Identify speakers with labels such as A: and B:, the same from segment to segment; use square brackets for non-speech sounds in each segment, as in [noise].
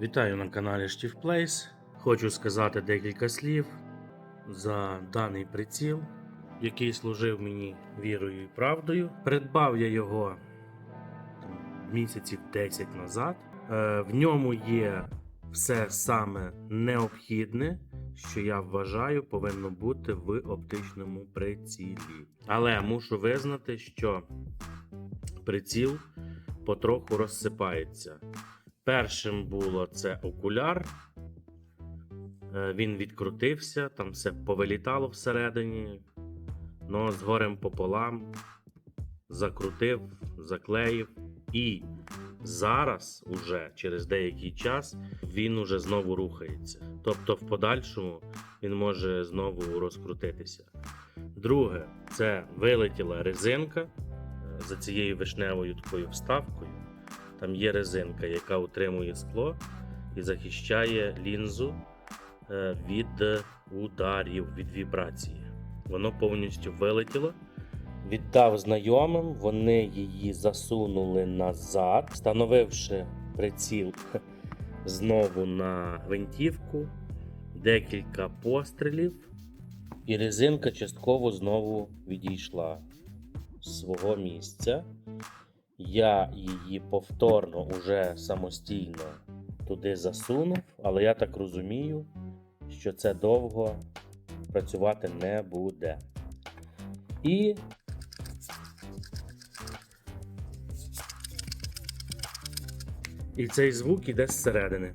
A: Вітаю на каналі Штів Плейс. Хочу сказати декілька слів за даний приціл, який служив мені вірою і правдою. Придбав я його місяців 10 назад. Е, в ньому є все саме необхідне, що я вважаю повинно бути в оптичному прицілі. Але мушу визнати, що приціл потроху розсипається. Першим було це окуляр. Е, Він відкрутився, там все повилітало всередині. Но з горем пополам закрутив, заклеїв. І зараз, уже через деякий час, він уже знову рухається. Тобто, в подальшому він може знову розкрутитися. Друге, це вилетіла резинка е, за цією вишневою такою вставкою. Там є резинка, яка утримує скло і захищає лінзу е, від ударів, від вібрації. Воно повністю вилетіло. Віддав знайомим, вони її засунули назад, встановивши приціл [laughs] знову на гвинтівку, декілька пострілів, і резинка частково знову відійшла з свого місця. Я її повторно уже самостійно туди засунув, але я так розумію, що це довго працювати не буде. І І цей звук іде зсередини.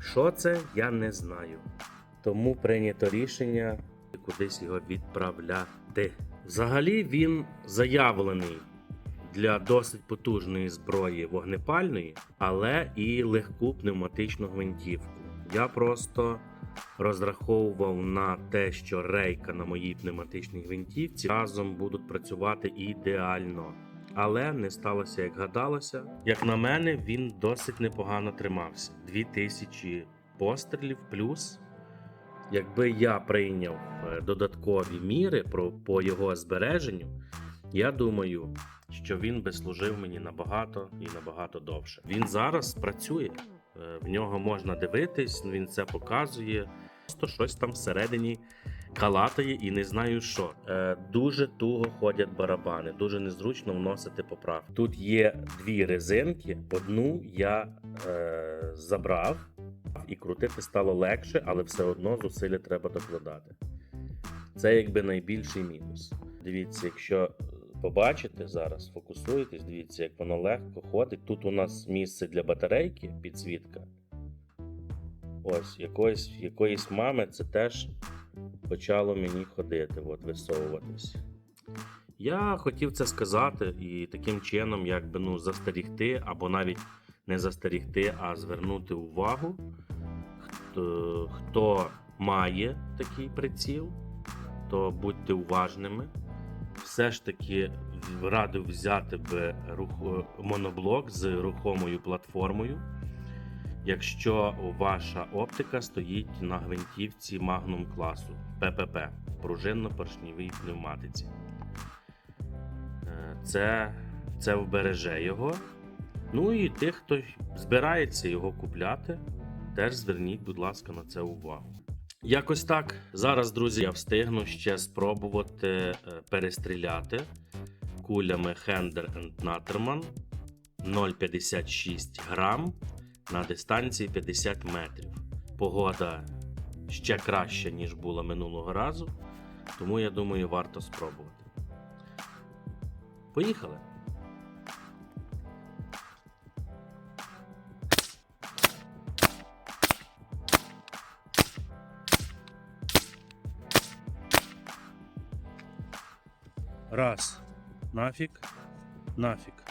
A: Що це, я не знаю. Тому прийнято рішення кудись його відправляти. Взагалі він заявлений для досить потужної зброї вогнепальної, але і легку пневматичну гвинтівку. Я просто розраховував на те, що рейка на моїй пневматичній гвинтівці разом будуть працювати ідеально. Але не сталося, як гадалося. Як на мене, він досить непогано тримався. 2000 пострілів плюс. Якби я прийняв е, додаткові міри про, по його збереженню, я думаю, що він би служив мені набагато і набагато довше. Він зараз працює, е, в нього можна дивитись, він це показує. Просто щось там всередині калатає і не знаю що. Е, дуже туго ходять барабани, дуже незручно вносити поправки. Тут є дві резинки. Одну я е, забрав і крутити стало легше, але все одно зусилля треба докладати. Це якби найбільший мінус. Дивіться, якщо е, побачите зараз, фокусуєтесь, дивіться, як воно легко ходить. Тут у нас місце для батарейки, підсвітка. Ось, якоїсь, якоїсь мами це теж почало мені ходити, от, висовуватись. Я хотів це сказати і таким чином, якби ну, застерігти, або навіть не застерігти, а звернути увагу, хто, хто має такий приціл, то будьте уважними. Все ж таки радив взяти би рух, моноблок з рухомою платформою. Якщо ваша оптика стоїть на гвинтівці Magnum класу ППП пружинно-поршнівій пневматиці. Е, Це, це вбереже його. Ну і тих, хто збирається його купляти, теж зверніть, будь ласка, на це увагу. Якось так. Зараз, друзі, я встигну ще спробувати е, перестріляти кулями Hender Natterman 0,56 грам на дистанції 50 метрів. Погода ще краща, ніж була минулого разу, тому я думаю, варто спробувати. Поїхали! Раз. Нафіг. Нафіг.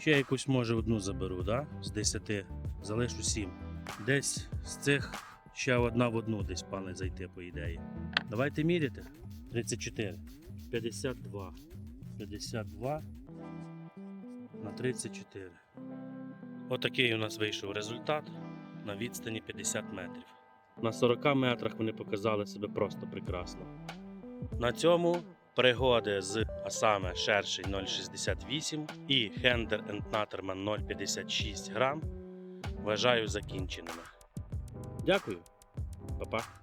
A: Ще якусь може одну заберу, да? З 10. Залишу 7. Десь з цих ще одна в одну десь пане зайти, по ідеї. Давайте міряти. 34. 52. 52. на 34. Отакий у нас вийшов результат на відстані 50 метрів. На 40 метрах вони показали себе просто прекрасно. На цьому пригоди з а саме шершень 068 і Хендер Наттерман 056 грам вважаю закінченими. Дякую, Па-па.